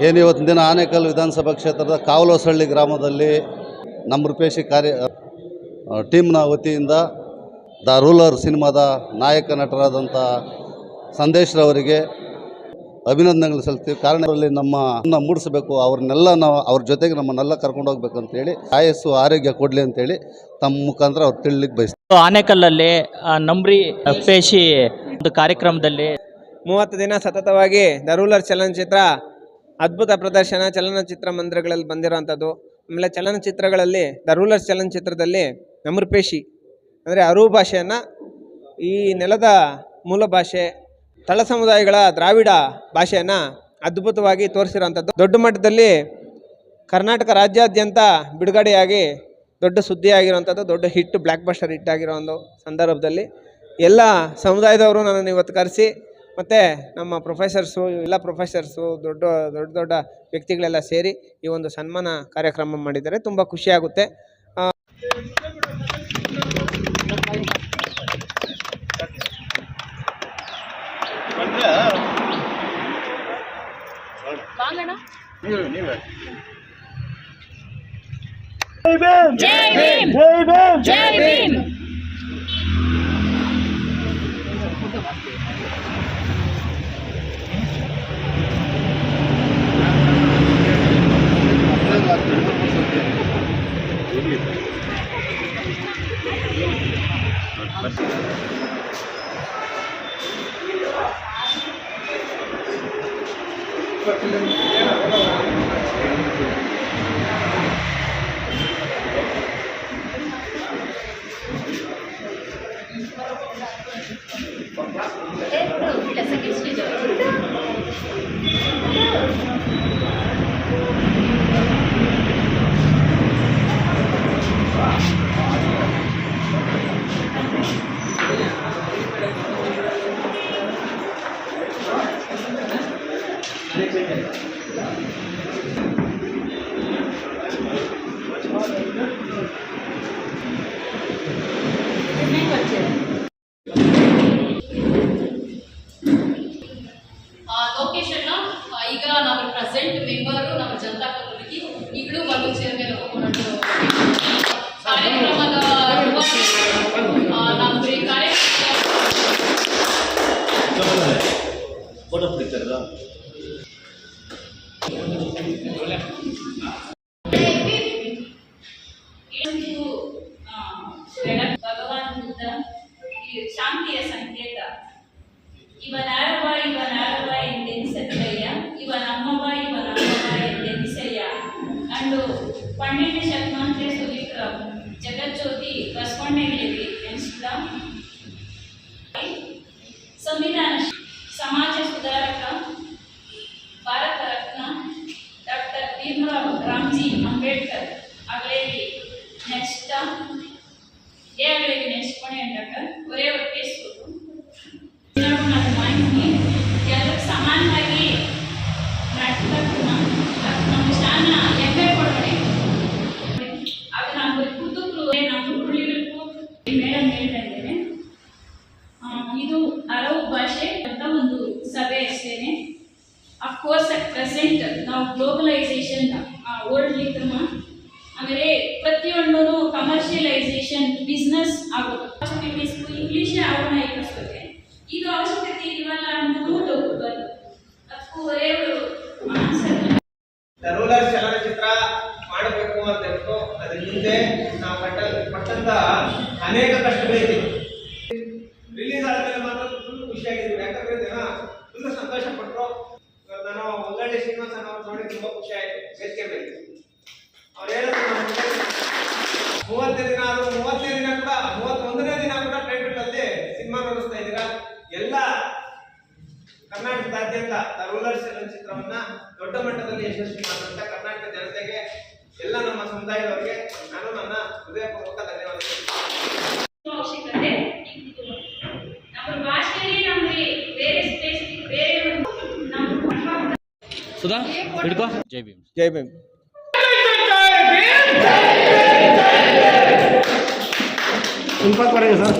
ಏನು ಇವತ್ತಿನ ದಿನ ಆನೇಕಲ್ ವಿಧಾನಸಭಾ ಕ್ಷೇತ್ರದ ಕಾವಲೋಸಳ್ಳಿ ಗ್ರಾಮದಲ್ಲಿ ನಮ್ಮ ರೂಪೇಶಿ ಕಾರ್ಯ ಟೀಮ್ನ ವತಿಯಿಂದ ದ ರೂಲರ್ ಸಿನಿಮಾದ ನಾಯಕ ನಟರಾದಂಥ ಸಂದೇಶ್ರವರಿಗೆ ಅಭಿನಂದನೆಗಳು ಸಲ್ತೀವಿ ಕಾರಣ ಅವರಲ್ಲಿ ನಮ್ಮ ಮೂಡಿಸಬೇಕು ಅವ್ರನ್ನೆಲ್ಲ ನಾವು ಅವ್ರ ಜೊತೆಗೆ ನಮ್ಮನ್ನೆಲ್ಲ ಕರ್ಕೊಂಡು ಹೋಗ್ಬೇಕಂತೇಳಿ ಆಯಸ್ಸು ಆರೋಗ್ಯ ಕೊಡಲಿ ಅಂತೇಳಿ ತಮ್ಮ ಮುಖಾಂತರ ಅವ್ರು ತಿಳಿಲಿಕ್ಕೆ ಬಯಸ್ತೀವಿ. ಆನೇಕಲ್ಲಲ್ಲಿ ಆ, ನಂಬ್ರಿ ಪೇಶಿ ಒಂದು ಕಾರ್ಯಕ್ರಮದಲ್ಲಿ ಮೂವತ್ತು ದಿನ ಸತತವಾಗಿ ದ ರೂಲರ್ ಚಲನಚಿತ್ರ ಅದ್ಭುತ ಪ್ರದರ್ಶನ, ಚಲನಚಿತ್ರ ಮಂದಿರಗಳಲ್ಲಿ ಬಂದಿರುವಂಥದ್ದು. ಆಮೇಲೆ ಚಲನಚಿತ್ರಗಳಲ್ಲಿ, ದ ರೂಲರ್ಸ್ ಚಲನಚಿತ್ರದಲ್ಲಿ ನಮ್ರಪೇಶಿ ಅಂದರೆ ಅರು ಭಾಷೆಯನ್ನು ಈ ನೆಲದ ಮೂಲ ಭಾಷೆ, ತಳ ಸಮುದಾಯಗಳ ದ್ರಾವಿಡ ಭಾಷೆಯನ್ನು ಅದ್ಭುತವಾಗಿ ತೋರಿಸಿರೋವಂಥದ್ದು. ದೊಡ್ಡ ಮಟ್ಟದಲ್ಲಿ ಕರ್ನಾಟಕ ರಾಜ್ಯಾದ್ಯಂತ ಬಿಡುಗಡೆಯಾಗಿ ದೊಡ್ಡ ಸುದ್ದಿ ಆಗಿರುವಂಥದ್ದು ದೊಡ್ಡ ಹಿಟ್ ಬ್ಲ್ಯಾಕ್ ಬಸ್ಟರ್ ಹಿಟ್ ಆಗಿರೋ ಒಂದು ಸಂದರ್ಭದಲ್ಲಿ. ಎಲ್ಲ ಸಮುದಾಯದವರು ನನ್ನನ್ನು ಇವತ್ತು ಕರೆಸಿ ಮತ್ತು ನಮ್ಮ ಪ್ರೊಫೆಸರ್ಸು ಎಲ್ಲ ಪ್ರೊಫೆಸರ್ಸು ದೊಡ್ಡ ದೊಡ್ಡ ದೊಡ್ಡ ವ್ಯಕ್ತಿಗಳೆಲ್ಲ ಸೇರಿ ಈ ಒಂದು ಸನ್ಮಾನ ಕಾರ್ಯಕ್ರಮ ಮಾಡಿದ್ದಾರೆ. ತುಂಬ ಖುಷಿಯಾಗುತ್ತೆ ಇದು ಆ, ಬೆಳಕು, ಭಗವಾನ್ ಬುದ್ಧ ಈ ಶಾಂತಿಯ ಸಂಕೇತ ಇವನಾರವ ಇವನಾರವ ಎಂದೆನಿಸಯ್ಯ ಇವ ನಮ್ಮವ ಇವ ನಮ್ಮವ ಎಂದೆನಿಸಯ್ಯ ಅಂಡು ಪನ್ನೆಂಡು ಶತಮಾನತೆ ಸುಲಿಕ ಜಗಜ್ಯೋತಿ ಬಸವಣ್ಣಗಿರಿ ಎನಿಸಿದ ಸಂವಿಧಾನ भीमराव रामजी अंबेडकर अगले नेक्स्ट ए अगले नेक्स्ट पढ़े ஒரே ஒரு ಅಫ್ಕೋರ್ಸ್ ಅಟ್ ಪ್ರೆಸೆಂಟ್ ನಾವು ಗ್ಲೋಬಲೈಸೇಷನ್ ವರ್ಲ್ಡ್ ಲಿಕ್ಕಮ್ಮ ಆಮೇಲೆ ಪ್ರತಿಯೊಂದು ಕಮರ್ಷಿಯಲೈಸೇಷನ್ ಬಿಸ್ನೆಸ್ ಆಗೋದು. ಆಪರ್ಚುನಿಟೀಸ್ ಇಂಗ್ಲೀಷ್ ಆಗೋಣ ಇದು ಅವಶ್ಯಕತೆ ಇಲ್ವಲ್ಲ ಅನ್ನೋದು ಬಂದು ಅದಕ್ಕೂ ಒರೇ ಆನ್ಸರ್ ಚಲನಚಿತ್ರ ಮಾಡಬೇಕು ಅಂತ ಹೇಳ್ಬಿಟ್ಟು, ಅದ್ರ ಹಿಂದೆ ನಾವು ಪಟ್ಟ ಪಟ್ಟಂತ ಅನೇಕ ಕಷ್ಟಗಳಿದೆ. ತುಂಬಾ ಖುಷಿ ಆಯ್ತು ವೇದಿಕೆ ಅವ್ರು ಹೇಳಿದ್ರು ಮೂವತ್ತನೇ ದಿನ ಆದ್ರೂ ಮೂವತ್ತನೇ ದಿನ ಕೂಡ ಮೂವತ್ತೊಂದನೇ ದಿನ ಕೂಡ ಟೈಟಲ್ ಅಲ್ಲಿ ಸಿನಿಮಾ ನೋಡಿಸ್ತಾ ಇದ್ದೀರಾ ಎಲ್ಲ ಕರ್ನಾಟಕದಾದ್ಯಂತ ರೂಲರ್ ಚಲನಚಿತ್ರವನ್ನ ದೊಡ್ಡ ಮಟ್ಟದಲ್ಲಿ ಯಶಸ್ವಿ ಮಾಡುವಂತ ಕರ್ನಾಟಕ ಜನತೆಗೆ ಎಲ್ಲ ನಮ್ಮ ಸಮುದಾಯದವರಿಗೆ ನಾನು ನನ್ನ ಹೃದಯಪೂರ್ವಕ ಸುಧಾ ಹಿಡ್ಕೋ ಜೈ ಭೀಮ್ ಜೈ ಭೀಮ್ ಸ್ವಲ್ಪ ಕಡೆಗೆ ಸರ್